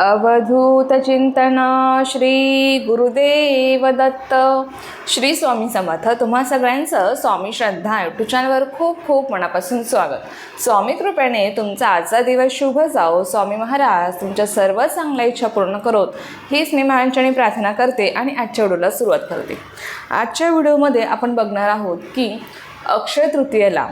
अवधूत चिंतन श्री गुरुदेव दत्त श्री स्वामी समर्थ. तुम्हा सगळ्यांचं स्वामी श्रद्धा यूट्यूब चॅनलवर खूप खूप मनापासून स्वागत. स्वामी कृपेने तुमचा आजचा दिवस शुभ जाओ स्वामी महाराज तुमच्या सर्व चांगल्या इच्छा पूर्ण करोत. हीच मी महाराजांनी प्रार्थना करते आणि आजच्या व्हिडिओला सुरुवात करते. आजच्या व्हिडिओमध्ये आपण बघणार आहोत की अक्षय तृतीयेला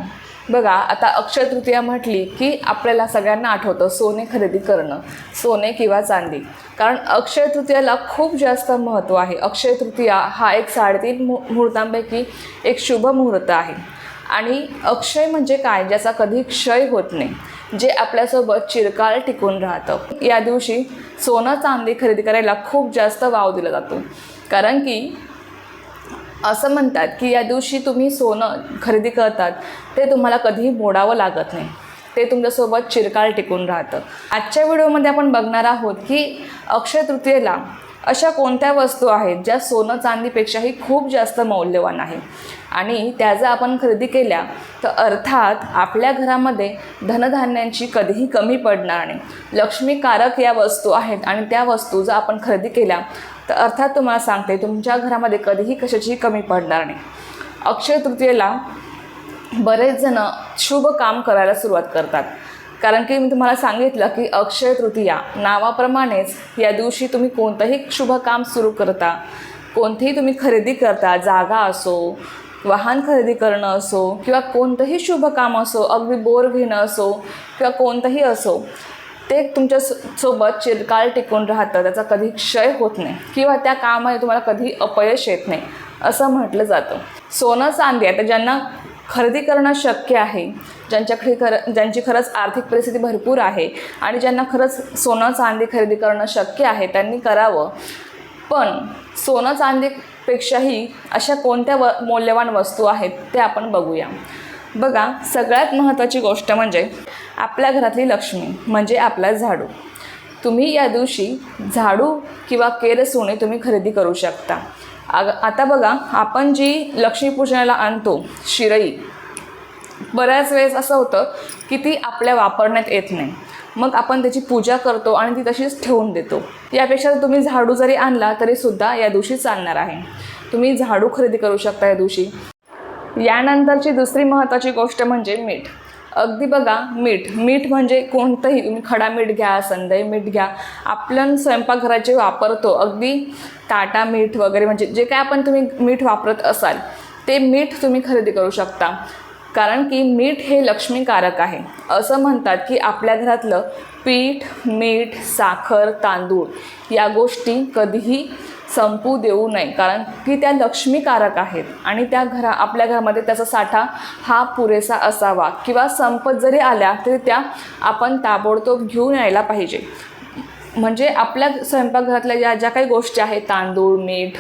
बघा आता अक्षय तृतीया म्हटली की आपल्याला सगळ्यांना आठवतं सोने खरेदी करणं सोने किंवा चांदी. कारण अक्षय तृतीयाला खूप जास्त महत्त्व आहे. अक्षय तृतीया हा एक साडेतीन मु मुहूर्तांपैकी एक शुभ मुहूर्त आहे. आणि अक्षय म्हणजे काय? ज्याचा कधी क्षय होत नाही. जे आपल्यासोबत चिरकाळ टिकून राहतं. या दिवशी सोनं चांदी खरेदी करायला खूप जास्त वाव दिला जातो. कारण की असं म्हणतात की या दिवशी तुम्ही सोनं खरेदी करतात ते तुम्हाला कधीही मोडावं लागत नाही. ते तुमच्यासोबत चिरकाळ टिकून राहतं. आजच्या व्हिडिओमध्ये आपण बघणार आहोत की अक्षय तृतीयेला अशा कोणत्या वस्तू आहेत ज्या सोनं चांदीपेक्षाही खूप जास्त मौल्यवान आहे? आणि त्या जर आपण खरेदी केल्या तर अर्थात आपल्या घरामध्ये धनधान्यांची कधीही कमी पडणार नाही. लक्ष्मीकारक या वस्तू आहेत आणि त्या वस्तू जर आपण खरेदी केल्या तर अर्थात तुम्हाला सांगते तुमच्या घरामध्ये कधीही कशाचीही कमी पडणार नाही. अक्षय तृतीयेला बरेच जण शुभ काम करायला सुरुवात करतात. कारण की मी तुम्हाला सांगितलं की अक्षय तृतीया नावाप्रमाणेच या दिवशी तुम्ही कोणतंही शुभ काम सुरू करता कोणतीही तुम्ही खरेदी करता जागा असो वाहन खरेदी करणं असो किंवा कोणतंही शुभ काम असो अगदी बोर घेणं असो किंवा कोणतंही असो ते तुमच्यासोबत चिरकाल टिकून राहतं. त्याचा कधी क्षय होत नाही किंवा त्या कामामध्ये तुम्हाला कधी अपयश येत नाही असं म्हटलं जातं. सोनं चांदी आता ज्यांना खरेदी करणं शक्य आहे ज्यांच्याकडे खर ज्यांची खरंच आर्थिक परिस्थिती भरपूर आहे आणि ज्यांना खरंच सोनं चांदी खरेदी करणं शक्य आहे त्यांनी करावं. पण सोनं चांदी पेक्षाही अशा कोणत्या व मौल्यवान वस्तू आहेत ते आपण बघूया. बघा सगळ्यात महत्त्वाची गोष्ट म्हणजे आपल्या घरातली लक्ष्मी म्हणजे आपला झाडू. तुम्ही या दिवशी झाडू किंवा केरसुणे तुम्ही खरेदी करू शकता. आग आता बघा आपण जी लक्ष्मीपूजनाला आणतो शिरई बऱ्याच वेळेस असं होतं की ती आपल्या वापरण्यात येत नाही. मग आपण त्याची पूजा करतो आणि ती तशीच ठेवून देतो. यापेक्षा तुम्ही झाडू जरी आणला तरीसुद्धा या दिवशी चालणार आहे. तुम्ही झाडू खरेदी करू शकता या दिवशी. यानंतरची दुसरी महत्त्वाची गोष्ट म्हणजे मीठ. अगदी बघा मीठ. मीठ म्हणजे कोणतंही. तुम्ही खडा मीठ घ्या संदय मीठ घ्या. आपण स्वयंपाकघरात जे वापरतो अगदी टाटा मीठ वगैरे म्हणजे जे काय आपण तुम्ही मीठ वापरत असाल ते मीठ तुम्ही खरेदी करू शकता. कारण की मीठ हे लक्ष्मीकारक आहे. असं म्हणतात की आपल्या घरातलं पीठ मीठ साखर तांदूळ या गोष्टी कधीही संपू देऊ नये. कारण की त्या लक्ष्मीकारक आहेत आणि त्या घरा आपल्या घरामध्ये त्याचा साठा हा पुरेसा असावा किंवा संपत जरी आल्या तरी त्या आपण ताबडतोब घेऊन यायला पाहिजे. म्हणजे आपल्या स्वयंपाकघरातल्या ज्या ज्या काही गोष्टी आहेत तांदूळ मीठ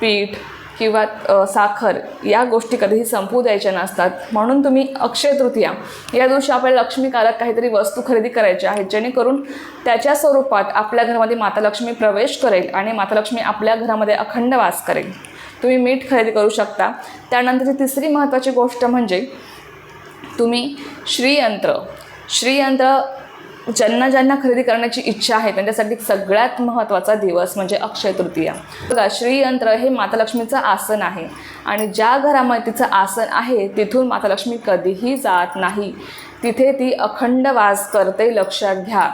पीठ किंवा साखर या गोष्टी कधीही संपू द्यायच्या नसतात. म्हणून तुम्ही अक्षय तृतीया या दिवशी आपल्याला लक्ष्मीकारक काहीतरी वस्तू खरेदी करायच्या आहेत जेणेकरून त्याच्या स्वरूपात आपल्या घरामध्ये माता लक्ष्मी प्रवेश करेल आणि माता लक्ष्मी आपल्या घरामध्ये अखंड वास करेल. तुम्ही मीठ खरेदी करू शकता. त्यानंतरची तिसरी महत्त्वाची गोष्ट म्हणजे तुम्ही श्रीयंत्र श्रीयंत्र ज्यांना ज्यांना खरेदी करण्याची इच्छा आहे त्यांच्यासाठी सगळ्यात महत्त्वाचा दिवस म्हणजे अक्षय तृतीया. बघा श्रीयंत्र हे माता लक्ष्मीचं आसन आहे आणि ज्या घरामध्ये तिचं आसन आहे तिथून माता लक्ष्मी कधीही जात नाही. तिथे ती अखंड वास करते लक्षात घ्या.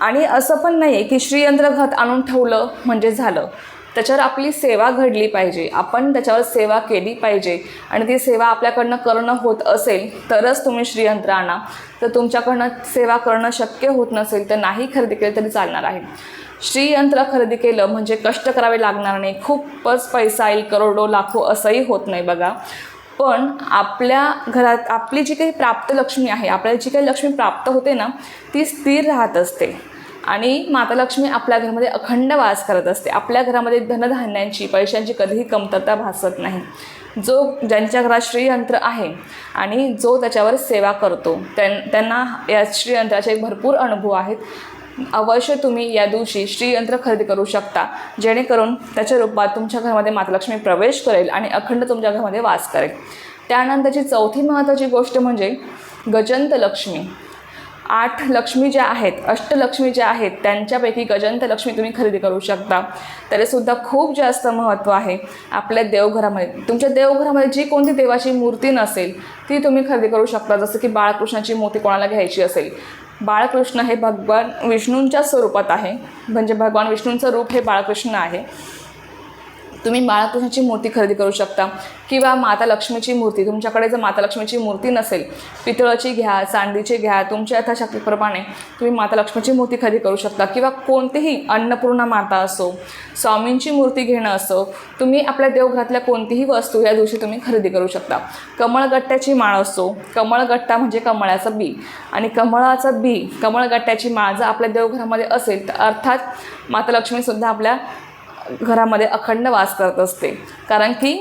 आणि असं पण नाही आहे की श्रीयंत्र घरात आणून ठेवलं म्हणजे झालं. त्याच्यावर आपली सेवा घडली पाहिजे. आपण त्याच्यावर सेवा केली पाहिजे. आणि ती सेवा आपल्याकडनं करणं होत असेल तरच तुम्ही श्रीयंत्र आणा. तर तुमच्याकडनं सेवा करणं शक्य होत नसेल तर नाही खरेदी केलं तरी चालणार आहे. श्रीयंत्र खरेदी केलं म्हणजे कष्ट करावे लागणार नाही. खूपच पैसा येईल करोडो लाखो असंही होत नाही बघा. पण आपल्या घरात आपली जी काही प्राप्त लक्ष्मी आहे आपल्याला जी काही लक्ष्मी प्राप्त होते ना ती स्थिर राहत असते. आणि माता लक्ष्मी आपल्या घरामध्ये अखंड वास करत असते. आपल्या घरामध्ये धनधान्यांची पैशांची कधीही कमतरता भासत नाही. जो ज्यांच्या घरात श्रीयंत्र आहे आणि जो त्याच्यावर सेवा करतो त्यां त्यांना या श्रीयंत्राचे भरपूर अनुभव आहेत. अवश्य तुम्ही या दिवशी श्रीयंत्र खरेदी करू शकता जेणेकरून त्याच्या रूपात तुमच्या घरामध्ये मातालक्ष्मी प्रवेश करेल आणि अखंड तुमच्या घरामध्ये वास करेल. त्यानंतरची चौथी महत्त्वाची गोष्ट म्हणजे गजंत लक्ष्मी आठ लक्ष्मी ज्या आहेत अष्टलक्ष्मी ज्या आहेत त्यांच्यापैकी गजंत लक्ष्मी तुम्ही खरेदी करू शकता. तरीसुद्धा खूप जास्त महत्त्व आहे आपल्या देवघरामध्ये. तुमच्या देवघरामध्ये जी कोणती देवाची मूर्ती नसेल ती तुम्ही खरेदी करू शकता. जसं की बाळकृष्णाची मूर्ती कोणाला घ्यायची असेल. बाळकृष्ण हे भगवान विष्णूंच्या स्वरूपात आहे. म्हणजे भगवान विष्णूंचं रूप हे बाळकृष्ण आहे. तुम्ही बाळकृष्णाची मूर्ती खरेदी करू शकता किंवा माता लक्ष्मीची मूर्ती. तुमच्याकडे जर माता लक्ष्मीची मूर्ती नसेल पितळाची घ्या चांदीची घ्या तुमच्या यथाशक्तीप्रमाणे तुम्ही माता लक्ष्मीची मूर्ती खरेदी करू शकता किंवा कोणतीही अन्नपूर्णा माता असो स्वामींची मूर्ती घेणं असो तुम्ही आपल्या देवघरातल्या कोणतीही वस्तू या दिवशी तुम्ही खरेदी करू शकता. कमळगट्ट्याची माळ असो कमळगट्टा म्हणजे कमळाचं बी. आणि कमळाचं बी कमळगट्ट्याची माळ जर आपल्या देवघरामध्ये असेल तर अर्थात माता लक्ष्मीसुद्धा आपल्या घरामध्ये अखंड वास करत असते. कारण की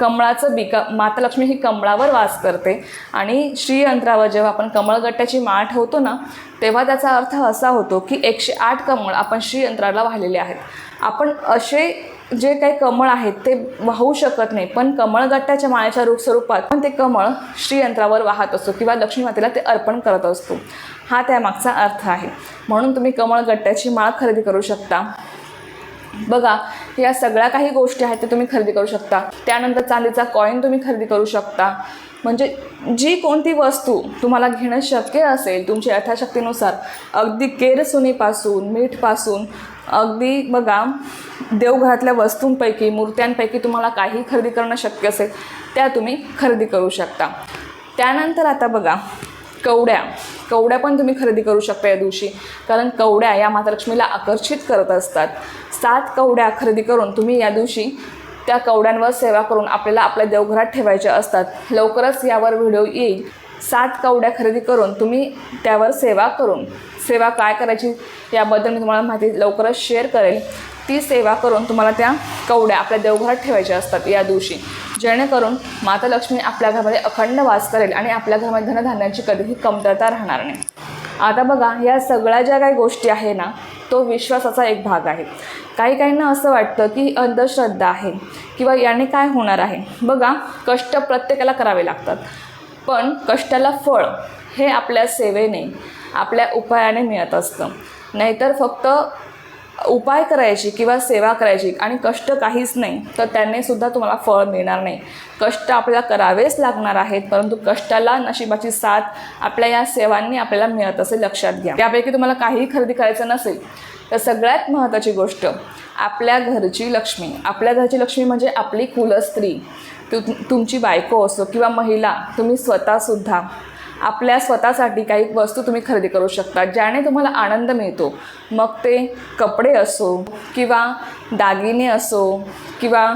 कमळाचं बिका माता लक्ष्मी ही कमळावर वास करते. आणि श्रीयंत्रावर जेव्हा आपण कमळगट्ट्याची माळ ठेवतो ना तेव्हा त्याचा अर्थ असा होतो की एकशे आठ कमळ आपण श्रीयंत्राला वाहिलेले आहेत. आपण असे जे काही कमळ आहेत ते वाहू शकत नाही पण कमळगट्ट्याच्या माळेच्या रूप स्वरूपात पण ते कमळ श्रीयंत्रावर वाहत असतो किंवा लक्ष्मी मातेला ते अर्पण करत असतो. हा त्यामागचा अर्थ आहे. म्हणून तुम्ही कमळगट्ट्याची माळ खरेदी करू शकता. बघा या सगळ्या काही गोष्टी आहेत त्या तुम्ही खरेदी करू शकता. त्यानंतर चांदीचा कॉईन तुम्ही खरेदी करू शकता. म्हणजे जी कोणती वस्तू तुम्हाला घेणं शक्य असेल तुमच्या यथाशक्तीनुसार अगदी केरसुनीपासून मीठपासून अगदी बघा देवघरातल्या वस्तूंपैकी मूर्त्यांपैकी तुम्हाला काही खरेदी करणं शक्य असेल त्या तुम्ही खरेदी करू शकता. त्यानंतर आता बघा कवड्या. कवड्या पण तुम्ही खरेदी करू शकता या दिवशी. कारण कवड्या या मातालक्ष्मीला आकर्षित करत असतात. सात कवड्या खरेदी करून तुम्ही या दिवशी त्या कवड्यांवर सेवा करून आपल्याला आपल्या देवघरात ठेवायच्या असतात. लवकरच यावर व्हिडिओ येईल. सात कवड्या खरेदी करून तुम्ही त्यावर सेवा करून. सेवा काय करायची याबद्दल मी तुम्हाला माहिती लवकरच शेअर करेल. ती सेवा करून तुम्हाला त्या कवड्या आपल्या देवघरात ठेवायच्या असतात या दिवशी. जेणेकरून माता लक्ष्मी आपल्या घरामध्ये अखंड वास करेल आणि आपल्या घरामध्ये धनधान्याची कधीही कमतरता राहणार नाही. आता बघा या सगळ्या ज्या काही गोष्टी आहे ना तो विश्वासाचा एक भाग आहे. काही काहींना असं वाटतं की अंधश्रद्धा आहे किंवा याने काय होणार आहे. बघा कष्ट प्रत्येकाला करावे लागतात. पण कष्टाला फळ हे आपल्या सेवेने आपल्या उपायाने मिळत असतं. नाहीतर फक्त उपाय करायची किंवा सेवा करायची आणि कष्ट काहीच नाही तर त्याने सुद्धा तुम्हाला फळ मिळणार नाही. कष्ट आपल्याला करावेच लागणार आहेत परंतु कष्टाला नशिबाची साथ आपल्या या सेवांनी आपल्याला मिळत असे लक्षात घ्या. त्यापैकी तुम्हाला काहीही खरेदी करायचं नसेल तर सगळ्यात महत्त्वाची गोष्ट आपल्या घरची लक्ष्मी. आपल्या घरची लक्ष्मी म्हणजे आपली कुलस्त्री. तु तुमची बायको असो किंवा महिला तुम्ही स्वतःसुद्धा आपल्या स्वतःसाठी काही वस्तू तुम्ही खरेदी करू शकता ज्याने तुम्हाला आनंद मिळतो. मग ते कपडे असो किंवा दागिने असो किंवा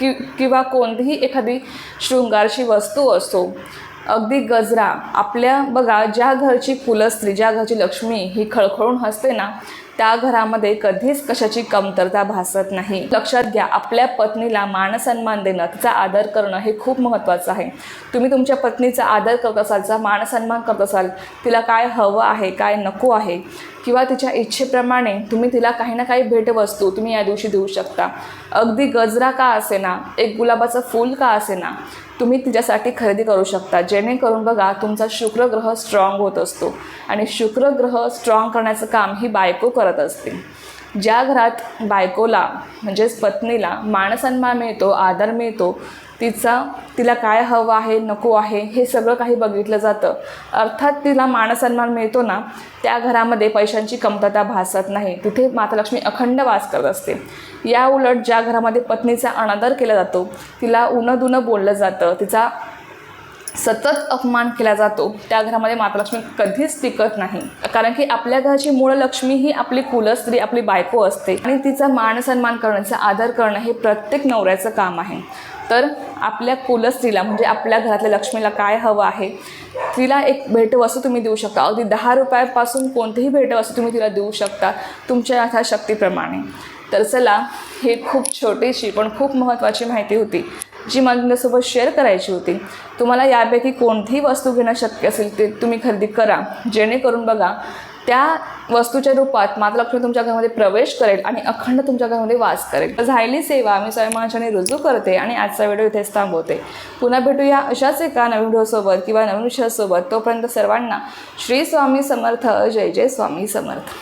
कि किंवा कोणतीही एखादी शृंगारची वस्तू असो अगदी गजरा. आपल्या बघा ज्या घरची फुलस्त्री ज्या घरची लक्ष्मी ही खळखळून हसते ना त्या घरामध्ये कधीच कशाची कमतरता भासत नाही. लक्षात घ्या आपल्या पत्नीला मानसन्मान देणं तिचा आदर करणं हे खूप महत्त्वाचं आहे. तुम्ही तुमच्या पत्नीचा आदर करत असाल तिचा मानसन्मान करत असाल तिला काय हवं आहे काय नको आहे किंवा तिच्या इच्छेप्रमाणे तुम्ही तिला काही ना काही भेटवस्तू तुम्ही या दिवशी देऊ शकता. अगदी गजरा का असेना एक गुलाबाचं फूल का असेना तुम्ही तिच्यासाठी खरेदी करू शकता. जेणेकरून बघा तुमचा शुक्रग्रह स्ट्रॉंग होत असतो. आणि शुक्रग्रह स्ट्रॉंग करण्याचं काम ही बायको करत असते. ज्या घरात बायकोला म्हणजेच पत्नीला मानसन्मान मिळतो आदर मिळतो तिचा तिला काय हवं आहे नको आहे हे सगळं काही बघितलं जातं. अर्थात तिला मानसन्मान मिळतो ना त्या घरामध्ये पैशांची कमतरता भासत नाही. तिथे माता लक्ष्मी अखंड वास करत असते. या उलट ज्या घरामध्ये पत्नीचा अनादर केला जातो तिला उनं दुनं बोललं जातं तिचा सतत अपमान केला जातो. त्या घरामध्ये मातालक्ष्मी कधीच टिकत नाही. कारण की आपल्या घराची मूळ लक्ष्मी ही आपली कुलस्त्री आपली बायको असते. आणि तिचा मान सन्मान करण्याचा आदर करणं हे प्रत्येक नवऱ्याचं काम आहे. तर आपल्या कुलस्त्रीला म्हणजे आपल्या घरातल्या लक्ष्मीला काय हवं आहे? तिला एक भेटवस्तू तुम्ही देऊ शकता. अगदी दहा रुपयापासून कोणतीही भेटवस्तू तुम्ही तिला देऊ शकता तुमच्या यथाशक्तीप्रमाणे. तर चला हे खूप छोटीशी पण खूप महत्त्वाची माहिती होती. जी मला तुमच्यासोबत शेअर करायची होती तुम्हाला यापैकी कोणतीही वस्तू घेणं शक्य असेल ते तुम्ही खरेदी करा. जेणेकरून बघा त्या वस्तूच्या रूपात माता लक्ष्मी तुमच्या घरामध्ये प्रवेश करेल आणि अखंड तुमच्या घरामध्ये वास करेल. झालेली सेवा मी स्वयंमाशाने रुजू करते आणि आजचा व्हिडिओ इथेच थांबवते. पुन्हा भेटूया अशाच एका नवीन व्हिडिओसोबत किंवा नवीन विषयासोबत. तोपर्यंत सर्वांना श्री स्वामी समर्थ. जय जय स्वामी समर्थ.